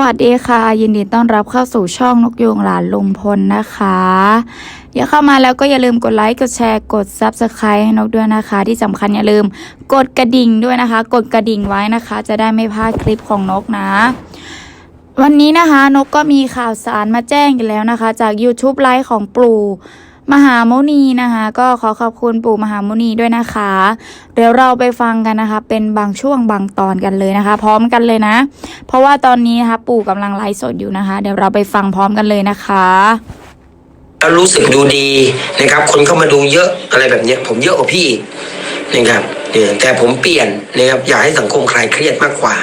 วัสดีค่ะ ยินดีต้อนรับเข้าสู่ช่องนกยูงหลานลุงพลนะคะอย่าเข้ามาแล้วก็อย่าลืมกดไลค์กดแชร์กด Subscribe ให้นกด้วยนะคะ ที่สำคัญอย่าลืมกดกระดิ่งด้วยนะคะ กดกระดิ่งไว้นะคะ จะได้ไม่พลาดคลิปของนกนะ วันนี้นะคะ นกก็มีข่าวสารมาแจ้งกันแล้วนะคะ จาก YouTube ไลฟ์ของปู มหาโมนีนะคะ ก็ขอขอบคุณปู่มหาโมนีด้วยนะคะ เดี๋ยวเราไปฟังกันนะคะ เป็นบางช่วงบางตอนกันเลยนะคะ พร้อมกันเลยนะ เพราะว่าตอนนี้นะคะปู่กำลังไลฟ์สดอยู่นะคะ เดี๋ยวเราไปฟังพร้อมกันเลยนะคะแล้วรู้สึกดูดีนะครับ คนเข้ามาดูเยอะอะไรแบบนี้ผมเยอะกว่าพี่นะครับเี่ยแต่ผมเปลี่ยนนะครับอยากให้สังคมคลายเครียดมากกว่า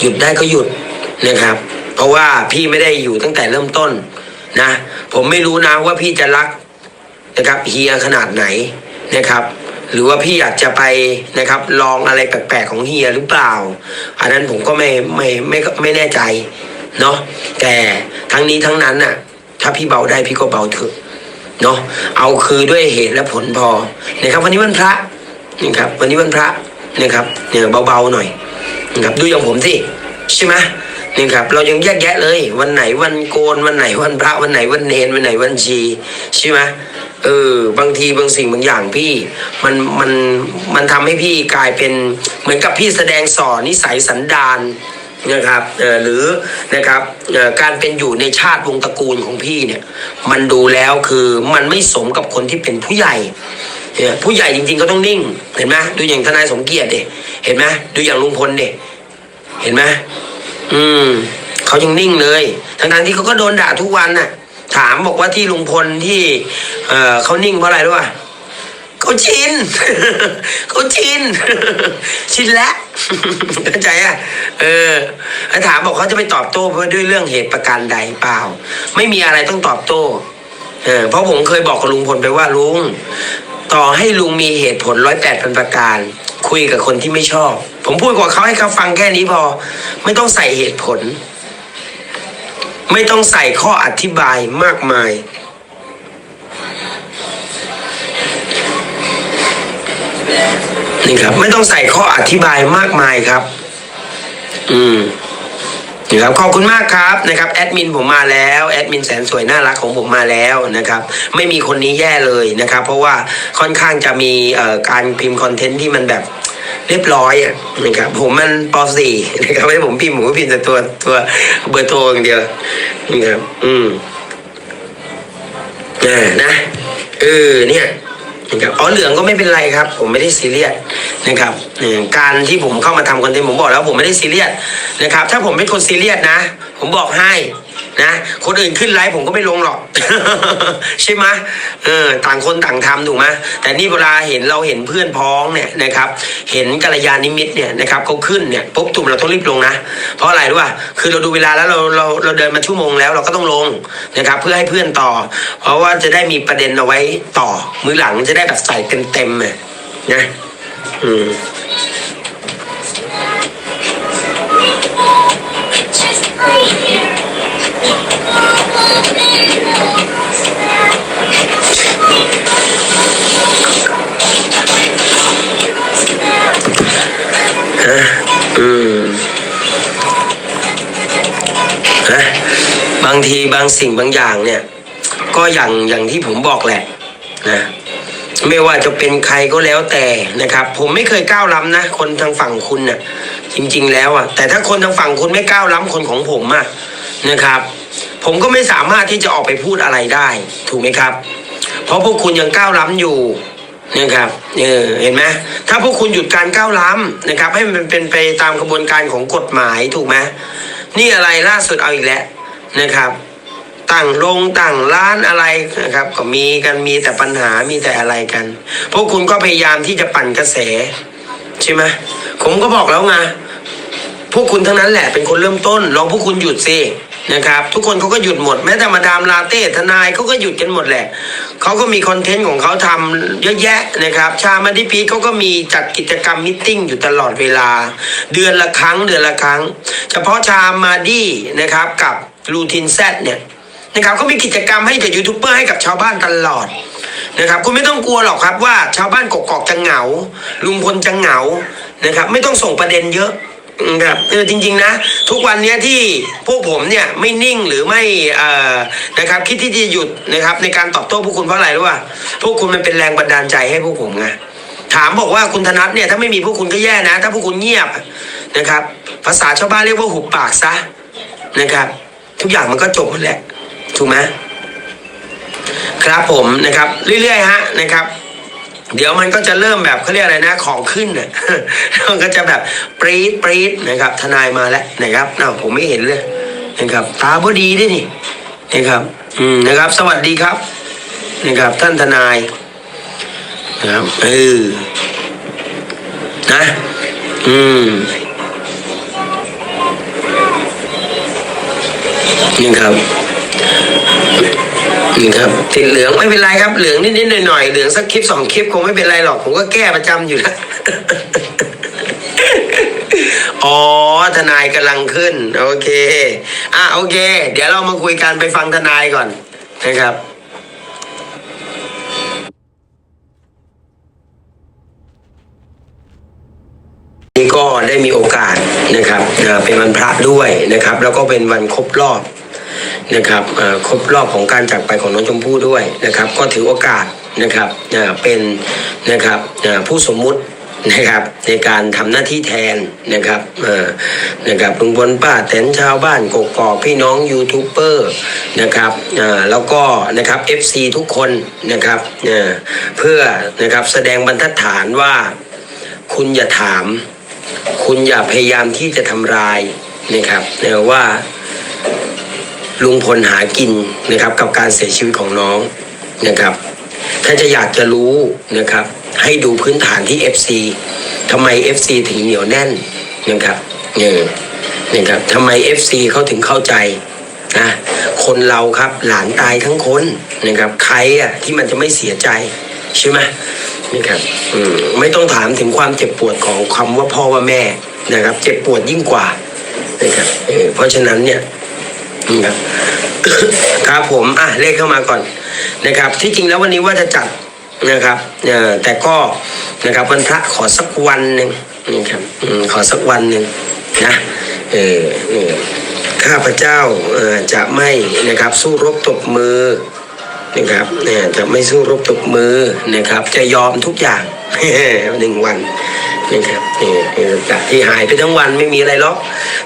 หยุดได้ก็หยุดนะครับ เพราะว่าพี่ไม่ได้อยู่ตั้งแต่เริ่มต้นนะ ผมไม่รู้นะว่าพี่จะรัก นะครับเฮียขนาดไหนนะครับ หรือว่าพี่อยากจะไปนะครับลองอะไรแปลกๆของเฮียหรือเปล่า อันนั้นผมก็ไม่ไม่ไม่ไม่แน่ใจเนาะแต่ทั้งนี้ทั้งนั้นน่ะ ถ้าพี่เบาได้พี่ก็เบาเถอะเนาะเอาคือด้วยเหตุและผลพอนะครับ วันนี้วันพระนะครับ วันนี้วันพระนะครับเนี่ยเบาๆหน่อยนะครับดูอย่างผมสิใช่ไหมนี่ครับเรายังแยกแยะเลย วันไหนวันโกนวันไหนวันพระวันไหนวันเนรวันไหนวันชีใช่ไหม เออบางทีบางสิ่งบางอย่างพี่ มันมันมันทำให้พี่กลายเป็นเหมือนกับพี่แสดงสอนนิสัยสันดานนะครับเออหรือนะครับเออการเป็นอยู่ในชาติวงศ์ตระกูลของพี่เนี่ย มันดูแล้วคือมันไม่สมกับคนที่เป็นผู้ใหญ่ผู้ใหญ่จริงๆก็ต้องนิ่ง เห็นไหมดูอย่างทนายสมเกียรติเดเห็นไหมดูอย่างลุงพลเดเห็นไหมอืมเขายังนิ่งเลยทั้งๆที่เขาก็โดนด่าทุกวันน่ะ ถามบอกว่าที่ลุงพลที่ เอ่อเขานิ่งเพราะอะไรรู้ป่ะเขาชินเขาชินชินแล้วเข้าใจอะเออแล้วถามบอกเขาจะไปตอบโต้เพื่อด้วยเรื่องเหตุประการใดเปล่า ไม่มีอะไรต้องตอบโต้เออเพราะผมเคยบอกกับลุงพลไปว่าลุงต่อให้ลุงมีเหตุผลร้อยแปดพันประการ คุยกับคนที่ไม่ชอบ ผมพูดกับเขาให้เขาฟังแค่นี้พอ ไม่ต้องใส่เหตุผล ไม่ต้องใส่ข้ออธิบายมากมาย นี่ครับ ไม่ต้องใส่ข้ออธิบายมากมายครับ อืมนี่ครับขอบคุณมากครับนะครับแอดมินผมมาแล้วแอดมินแสนสวยน่ารักของผมมาแล้วนะครับ ไม่มีคนนี้แย่เลยนะครับ เพราะว่าค่อนข้างจะมีการพิมพ์คอนเทนต์ที่มันแบบ เรียบร้อยอะนะครับผมมันป .4 นะครับไม่ใช่ผมพิมพ์ผมก็พิมพ์แต่ตัวตัวเบอร์โทรอย่างเดียวนี่ครับอืมเออนะเออเนี่ยนะครับอ๋อเหลืองก็ไม่เป็นไรครับ ผมไม่ได้ซีเรียสนะครับการที่ผมเข้ามาทำคอนเทนต์ผมบอกแล้วผมไม่ได้ซีเรียสนะครับ ถ้าผมเป็นคนซีเรียสนะ ผมบอกให้ นะคนอื่นขึ้นไลฟ์ผมก็ไม่ลงหรอก ใช่ไหมเออต่างคนต่างทำถูกไหมแต่นี่เวลาเห็นเราเห็นเพื่อนพ้องเนี่ยนะครับ เห็นกัลยาณมิตเนี่ยนะครับเขาขึ้นเนี่ยปุ๊บตุ่มเราต้องรีบลงนะ เพราะอะไรรู้ป่ะคือเราดูเวลาแล้วเราเราเราเดินมาชั่วโมงแล้วเราก็ต้องลงนะครับ เพื่อให้เพื่อนต่อ เพราะว่าจะได้มีประเด็นเอาไว้ต่อ มือหลังจะได้แบบใส่เต็มเต็มๆอะนะอืม อืมนะบางทีบางสิ่งบางอย่างเนี่ย ก็อย่างอย่างที่ผมบอกแหละนะไม่ว่าจะเป็นใครก็แล้วแต่นะครับ ผมไม่เคยก้าวล้ำนะ คนทางฝั่งคุณน่ะ จริง ๆ แล้วอะ แต่ถ้าคนทางฝั่งคุณไม่ก้าวล้ำคนของผมอะนะครับ ผมก็ไม่สามารถที่จะออกไปพูดอะไรได้ ถูกไหมครับ เพราะพวกคุณยังก้าวล้ำอยู่นะครับเออเห็นไหมถ้าพวกคุณหยุดการก้าวล้ำนะครับ ให้มันเป็นไปตามกระบวนการของกฎหมายถูกไหมนี่อะไรล่าสุดเอาอีกแล้วนะครับตั้งโรงตั้งร้านอะไรนะครับ ก็มีกันมีแต่ปัญหามีแต่อะไรกัน พวกคุณก็พยายามที่จะปั่นกระแส ใช่ไหมผมก็บอกแล้วไงพวกคุณทั้งนั้นแหละเป็นคนเริ่มต้นลองพวกคุณหยุดสิ นะครับ ทุกคนเขาก็หยุดหมด แม้แต่มาดามลาเต้ทนายเขาก็หยุดกันหมดแหละเขาก็มีคอนเทนต์ของเขาทำเยอะแยะนะครับ ชามาดิพีทเขาก็มีจัดกิจกรรมมิทติ้งอยู่ตลอดเวลา เดือนละครั้งเดือนละครั้ง เฉพาะชามาดีนะครับกับลูทินแซดเนี่ยนะครับเขามีกิจกรรมให้กับยูทูบเบอร์ให้กับชาวบ้านตลอดนะครับคุณไม่ต้องกลัวหรอกครับว่าชาวบ้านกกอกจะเหงา ลุงพลจะเหงานะครับ ไม่ต้องส่งประเด็นเยอะ ครับเออจริง ๆ นะ ทุกวันเนี้ยที่พวกผมเนี่ยไม่นิ่งหรือไม่เอ่อนะครับคิดที่จะหยุดนะครับ ในการตอบโต้พวกคุณเพราะอะไรรู้ป่ะพวกคุณมันเป็นแรงบันดาลใจให้พวกผมไงถามบอกว่าคุณธนัทเนี่ยถ้าไม่มีพวกคุณก็แย่นะ ถ้าพวกคุณเงียบนะครับ ภาษาชาวบ้านเรียกว่าหุบปากซะนะครับ ทุกอย่างมันก็จบหมดแหละถูกไหมครับผมนะครับ เรื่อยๆฮะนะครับ เดี๋ยวมันก็จะเริ่มแบบเขาเรียกอะไรนะของขึ้นน่ะมันก็จะแบบปรี๊ดปรี๊ดนะครับ ทนายมาแล้วนะครับน่าผมไม่เห็นเลยนะครับตาพอดีด้วยนี่นะครับ อืมนะครับ สวัสดีครับนะครับ ท่านทนายนะครับเออนะ อืมนี่ครับ นี่ครับติดเหลืองไม่เป็นไรครับ เหลืองนิดๆหน่อยๆเหลืองสักคลิปสองคลิปคงไม่เป็นไรหรอก ผมก็แก้ประจำอยู่แล้วอ๋อทนายกำลังขึ้น โอเคอะโอเค เดี๋ยวเรามาคุยกันไปฟังทนายก่อนนะครับนี่ก็ได้มีโอกาสนะครับเป็นวันพระด้วยนะครับ แล้วก็เป็นวันครบรอบ นะครับครบรอบของการจากไปของน้องชมพู่ด้วยนะครับ ก็ถือโอกาสนะครับอ่าเป็นนะครับผู้สมมุตินะครับในการทำหน้าที่แทนนะครับนะครับลุงพลป้าแตนชาวบ้านกกอกพี่น้องยูทูบเบอร์นะครับแล้วก็นะครับ FC ทุกคนนะครับเพื่อนะครับแสดงบรรทัดฐานว่าคุณอย่าถาม คุณอย่าพยายามที่จะทำลายนะครับว่า ลุงพลหากินนะครับ กับการเสียชีวิตของน้องนะครับ ถ้าจะอยากจะรู้นะครับ ให้ดูพื้นฐานที่ FC ทำไม FC ถึงเหนียวแน่นนะครับเออนะครับทำไม FC เขาถึงเข้าใจนะคนเราครับหลานตายทั้งคนนะครับ ใครอะที่มันจะไม่เสียใจใช่ไหมนี่ครับอืมไม่ต้องถามถึงความเจ็บปวดของคำว่าพ่อว่าแม่นะครับ เจ็บปวดยิ่งกว่านะครับเพราะฉะนั้นเนี่ย นะครับครับผมอะเลขเข้ามาก่อนนะครับ ที่จริงแล้ววันนี้ว่าจะจัดนะครับเอ่อแต่ก็นะครับวันพระขอสักวันหนึ่งนี่ครับขอสักวันหนึ่งนะเออข้าพเจ้าจะไม่นะครับสู้รบตบมือ นะครับเนี่ยจะไม่สู้รบตบมือนะครับ จะยอมทุกอย่างหนึ่งวันนะครับนี่จากที่หายไปทั้งวันไม่มีอะไรหรอก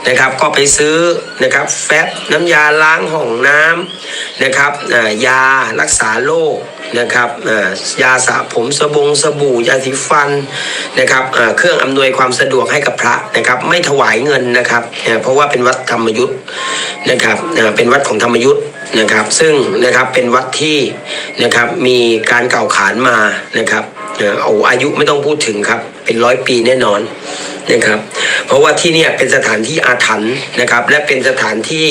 นะครับ ก็ไปซื้อนะครับ แฟบน้ำยาล้างห้องน้ำนะครับอ่ายารักษาโรคนะครับอ่ายาสระผมสบงสบู่ยาสีฟันนะครับอ่าเครื่องอำนวยความสะดวกให้กับพระนะครับ ไม่ถวายเงินนะครับอ่าเพราะว่าเป็นวัดธรรมยุทธ์นะครับอ่าเป็นวัดของธรรมยุทธ์ นะครับ ซึ่งนะครับเป็นวัดที่นะครับมีการเก่าขานมานะครับเอ่อาอายุไม่ต้องพูดถึงครับ เป็นร้อยปีแน่นอนนะครับ เพราะว่าที่เนี่ยเป็นสถานที่อาถรรพ์นะครับ และเป็นสถานที่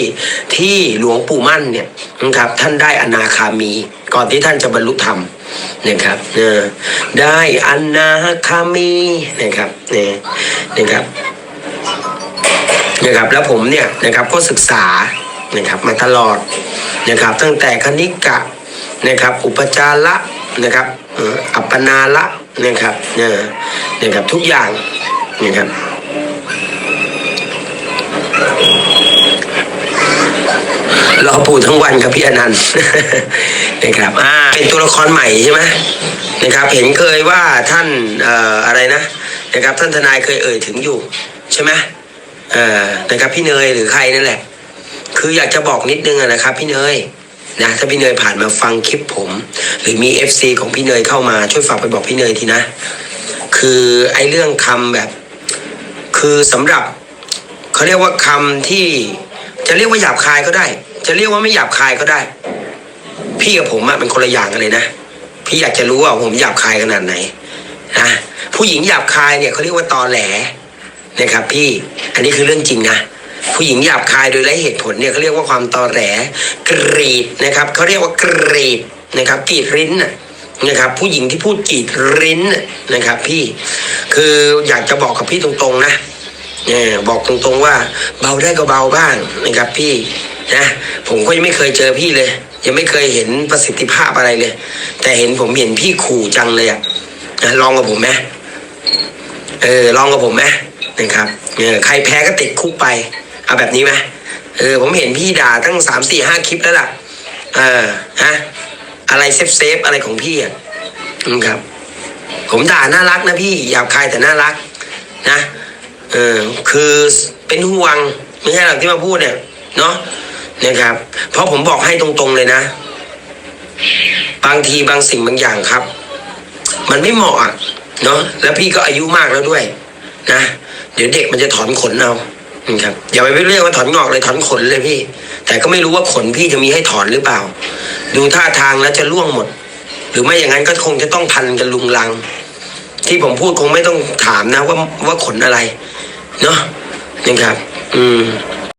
ที่หลวงปู่มั่นเนี่ยนะครับ ท่านได้อนาคามี ก่อนที่ท่านจะบรรลุธรรมนะครับได้อนาคามีนะครับเนี่ยนะครับนะครับแล้วผมเนี่ยนะครับก็ศึกษา นะครับมาตลอดนะครับตั้งแต่คณิกะนะครับอุปจาระนะครับเอ่ออัปปนาละนะครับเนี่ยนะครับทุกอย่างนะครับรอปู่ทั้งวันครับพี่อนันต์นะครับอ่าเป็นตัวละครใหม่ใช่ไหมนะครับ เห็นเคยว่าท่านเอ่ออะไรนะนะครับ ท่านทนายเคยเอ่ยถึงอยู่ ใช่ไหมเอ่อนะครับพี่เนยหรือใครนั่นแหละ คืออยากจะบอกนิดนึงอะนะครับ พี่เนยนะถ้าพี่เนยผ่านมาฟังคลิปผม หรือมีเอฟซีของพี่เนยเข้ามาช่วยฝากไปบอกพี่เนยทีนะ คือไอ้เรื่องคำแบบ คือสำหรับเขาเรียกว่าคำที่จะเรียกว่าหยาบคายก็ได้ จะเรียกว่าไม่หยาบคายก็ได้ พี่กับผมอะเป็นคนละอย่างกันเลยนะพี่อยากจะรู้ว่าผมหยาบคายขนาดไหนนะผู้หญิงหยาบคายเนี่ยเขาเรียกว่าตอแหลนะครับพี่อันนี้คือเรื่องจริงนะ ผู้หญิงหยาบคายโดยไร้เหตุผลเนี่ยเขาเรียกว่าความตอแหลกรีดนะครับเขาเรียกว่ากรีดนะครับกรีดริ้นนะครับ ผู้หญิงที่พูดกรีดริ้นนะนะครับ พี่คืออยากจะบอกกับพี่ตรงๆนะเนี่ยบอกตรงๆว่าเบาได้ก็เบาบ้างนะครับ พี่นะผมก็ยังไม่เคยเจอพี่เลย ยังไม่เคยเห็นประสิทธิภาพอะไรเลย แต่เห็นผมเห็นพี่ขู่จังเลยอะนะลองกับผมไหมเออลองกับผมไหมนะครับเออใครแพ้ก็ติดคุกไป เอาแบบนี้ไหมเออผมเห็นพี่ด่าตั้งสามสี่ห้าคลิปแล้วล่ะเออฮะอะไรเซฟเซฟอะไรของพี่อะอืมครับ ผมด่าน่ารักนะพี่หยาบคายแต่น่ารัก นะเออคือเป็นห่วงไม่ใช่หรอกที่มาพูดเนี่ยเนาะนะครับ เพราะผมบอกให้ตรงๆเลยนะ บางทีบางสิ่งบางอย่างครับ มันไม่เหมาะเนาะแล้วพี่ก็อายุมากแล้วด้วย นะ เดี๋ยวเด็กมันจะถอนขนเอา ครับอย่าไปเรียกว่าถอนงอกเลยถอนขนเลยพี่ แต่ก็ไม่รู้ว่าขนพี่จะมีให้ถอนหรือเปล่า ดูท่าทางแล้วจะร่วงหมด หรือไม่อย่างนั้นก็คงจะต้องพันกันลุงลัง ที่ผมพูดคงไม่ต้องถามนะว่าว่าขนอะไร เนาะนะครับ อืม